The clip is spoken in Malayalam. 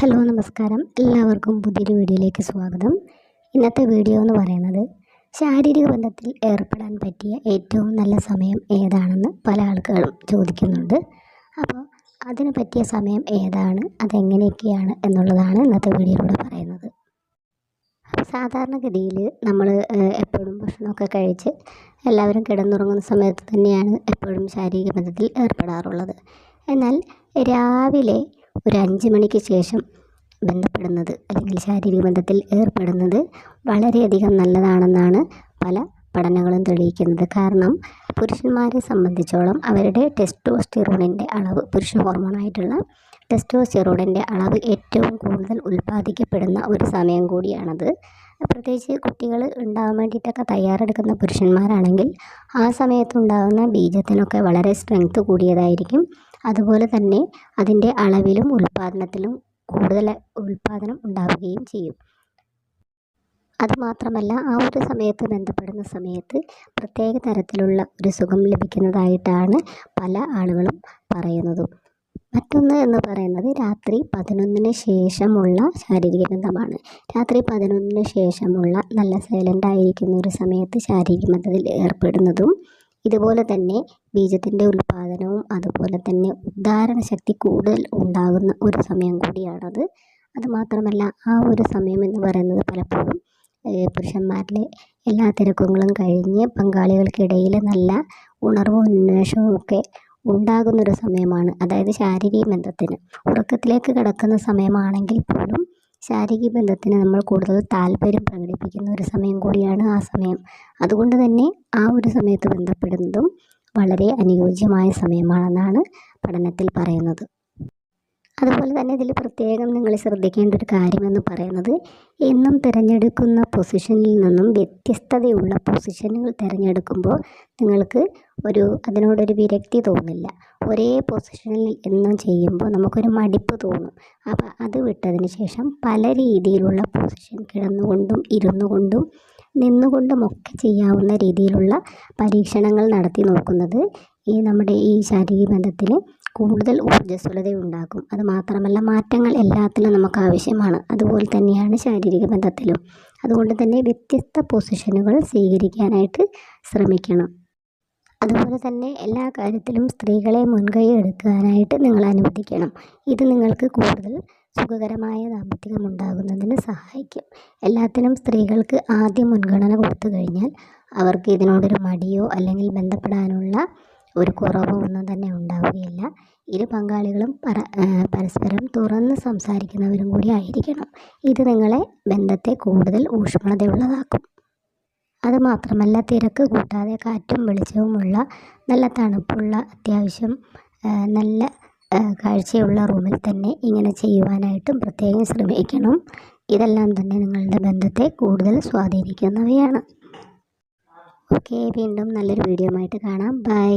ഹലോ നമസ്കാരം. എല്ലാവർക്കും പുതിയൊരു വീഡിയോയിലേക്ക് സ്വാഗതം. ഇന്നത്തെ വീഡിയോ എന്ന് പറയുന്നത് ശാരീരിക ബന്ധത്തിൽ ഏർപ്പെടാൻ പറ്റിയ ഏറ്റവും നല്ല സമയം ഏതാണെന്ന് പല ആളുകളും ചോദിക്കുന്നുണ്ട്. അപ്പോൾ അതിന് പറ്റിയ സമയം ഏതാണ്? അതെങ്ങനെയൊക്കെയാണ് എന്നുള്ളതാണ് ഇന്നത്തെ വീഡിയോയിലൂടെ പറയുന്നത്. സാധാരണഗതിയിൽ നമ്മൾ എപ്പോഴും ഭക്ഷണമൊക്കെ കഴിച്ച് എല്ലാവരും കിടന്നുറങ്ങുന്ന സമയത്ത് തന്നെയാണ് എപ്പോഴും ശാരീരിക ബന്ധത്തിൽ ഏർപ്പെടാറുള്ളത്. എന്നാൽ രാവിലെ ഒരു അഞ്ച് മണിക്ക് ശേഷം ബന്ധപ്പെടുന്നത് അല്ലെങ്കിൽ ശാരീരിക ബന്ധത്തിൽ ഏർപ്പെടുന്നത് വളരെയധികം നല്ലതാണെന്നാണ് പല പഠനങ്ങളും തെളിയിക്കുന്നത്. കാരണം പുരുഷന്മാരെ സംബന്ധിച്ചോളം അവരുടെ ടെസ്റ്റോസ്റ്റിറോണിന്റെ അളവ് പുരുഷ ഹോർമോണായിട്ടുള്ള ടെസ്റ്റോസ്റ്റിറോണിന്റെ അളവ് ഏറ്റവും കൂടുതൽ ഉൽപ്പാദിക്കപ്പെടുന്ന ഒരു സമയം കൂടിയാണത്. പ്രത്യേകിച്ച് കുട്ടികൾ ഉണ്ടാകാൻ വേണ്ടിയിട്ടൊക്കെ തയ്യാറെടുക്കുന്ന പുരുഷന്മാരാണെങ്കിൽ ആ സമയത്തുണ്ടാകുന്ന ബീജത്തിനൊക്കെ വളരെ സ്ട്രെങ്ത് കൂടിയതായിരിക്കും. അതുപോലെ തന്നെ അതിന്റെ അളവിലും ഉൽപാദനത്തിലും കൂടുതൽ ഉൽപാദനം ഉണ്ടാവുകയും ചെയ്യും. അതുമാത്രമല്ല ആ ഒരു സമയത്ത് ബന്ധപ്പെടുന്ന സമയത്ത് പ്രത്യേക തരത്തിലുള്ള ഒരു സുഖം ലഭിക്കുന്നതായിട്ടാണ് പല ആളുകളും പറയുന്നതും. മറ്റൊന്ന് എന്ന് പറയുന്നത് രാത്രി പതിനൊന്നിന് ശേഷമുള്ള ശാരീരിക ബന്ധമാണ്. രാത്രി പതിനൊന്നിന് ശേഷമുള്ള നല്ല സൈലന്റ് ആയിരിക്കുന്ന ഒരു സമയത്ത് ശാരീരിക ബന്ധത്തിൽ ഏർപ്പെടുന്നതും ഇതുപോലെ തന്നെ ബീജത്തിന്റെ ഉൽപ്പാദനവും അതുപോലെ തന്നെ ഉദ്ധാരണ ശക്തി കൂടുതൽ ഉണ്ടാകുന്ന ഒരു സമയം കൂടിയാണത്. അതുമാത്രമല്ല ആ ഒരു സമയം എന്ന് പറയുന്നത് പലപ്പോഴും പുരുഷന്മാരിലെ എല്ലാ തിരക്കുകളും കഴിഞ്ഞ് പങ്കാളികൾക്കിടയിൽ നല്ല ഉണർവും ഉന്മേഷവും ഒക്കെ ഉണ്ടാകുന്നൊരു സമയമാണ്. അതായത് ശാരീരിക ബന്ധത്തിന്. ഉറക്കത്തിലേക്ക് കിടക്കുന്ന സമയമാണെങ്കിൽ പോലും ശാരീരിക ബന്ധത്തിന് നമ്മൾ കൂടുതൽ താല്പര്യം പ്രകടിപ്പിക്കുന്ന ഒരു സമയം കൂടിയാണ് ആ സമയം. അതുകൊണ്ട് തന്നെ ആ ഒരു സമയത്ത് ബന്ധപ്പെടുന്നതും വളരെ അനുയോജ്യമായ സമയമാണെന്നാണ് പഠനത്തിൽ പറയുന്നത്. അതുപോലെ തന്നെ ഇതിൽ പ്രത്യേകം നിങ്ങൾ ശ്രദ്ധിക്കേണ്ട ഒരു കാര്യമെന്ന് പറയുന്നത് എന്നും തിരഞ്ഞെടുക്കുന്ന പൊസിഷനിൽ നിന്നും വ്യത്യസ്തതയുള്ള പൊസിഷനുകൾ തിരഞ്ഞെടുക്കുമ്പോൾ നിങ്ങൾക്ക് ഒരു അതിനോടൊരു വിരക്തി തോന്നില്ല. ഒരേ പൊസിഷനിൽ എന്നും ചെയ്യുമ്പോൾ നമുക്കൊരു മടിപ്പ് തോന്നും. അപ്പോൾ അത് വിട്ടതിന് ശേഷം പല രീതിയിലുള്ള പൊസിഷൻ കിടന്നുകൊണ്ടും ഇരുന്നു കൊണ്ടും നിന്നുകൊണ്ടുമൊക്കെ ചെയ്യാവുന്ന രീതിയിലുള്ള പരീക്ഷണങ്ങൾ നടത്തി നോക്കുന്നത് ഈ നമ്മുടെ ഈ ശാരീരിക ബന്ധത്തിന് കൂടുതൽ ഊർജസ്വലതയുണ്ടാക്കും അത് മാത്രമല്ല മാറ്റങ്ങൾ എല്ലാത്തിലും നമുക്ക് ആവശ്യമാണ്. അതുപോലെ തന്നെയാണ് ശാരീരിക ബന്ധത്തിലും. അതുകൊണ്ട് തന്നെ വ്യത്യസ്ത പൊസിഷനുകൾ സ്വീകരിക്കാനായിട്ട് ശ്രമിക്കണം. അതുപോലെ തന്നെ എല്ലാ കാര്യത്തിലും സ്ത്രീകളെ മുൻകൈ എടുക്കാനായിട്ട് നിങ്ങൾ അനുവദിക്കണം. ഇത് നിങ്ങൾക്ക് കൂടുതൽ സുഖകരമായ ദാമ്പത്യം ഉണ്ടാകുന്നതിന് സഹായിക്കും. എല്ലാത്തിനും സ്ത്രീകൾക്ക് ആദ്യം മുൻഗണന കൊടുത്തു കഴിഞ്ഞാൽ അവർക്ക് ഇതിനോടൊരു മടിയോ അല്ലെങ്കിൽ ബന്ധപ്പെടാനുള്ള ഒരു കുറവും ഒന്നും തന്നെ ഉണ്ടാവുകയില്ല. ഇരു പങ്കാളികളും പര പരസ്പരം തുറന്ന് സംസാരിക്കുന്നവരും കൂടി ആയിരിക്കണം. ഇത് നിങ്ങളെ ബന്ധത്തെ കൂടുതൽ ഊഷ്മളതയുള്ളതാക്കും. അതുമാത്രമല്ല തിരക്ക് കൂട്ടാതെ കാറ്റും വെളിച്ചവുമുള്ള നല്ല തണുപ്പുള്ള അത്യാവശ്യം നല്ല കാഴ്ചയുള്ള റൂമിൽ തന്നെ ഇങ്ങനെ ചെയ്യുവാനായിട്ടും പ്രത്യേകം ശ്രമിക്കണം. ഇതെല്ലാം തന്നെ നിങ്ങളുടെ ബന്ധത്തെ കൂടുതൽ സ്വാധീനിക്കുന്നവയാണ്. ഓക്കെ വീണ്ടും നല്ലൊരു വീഡിയോ ആയിട്ട് കാണാം. ബൈ.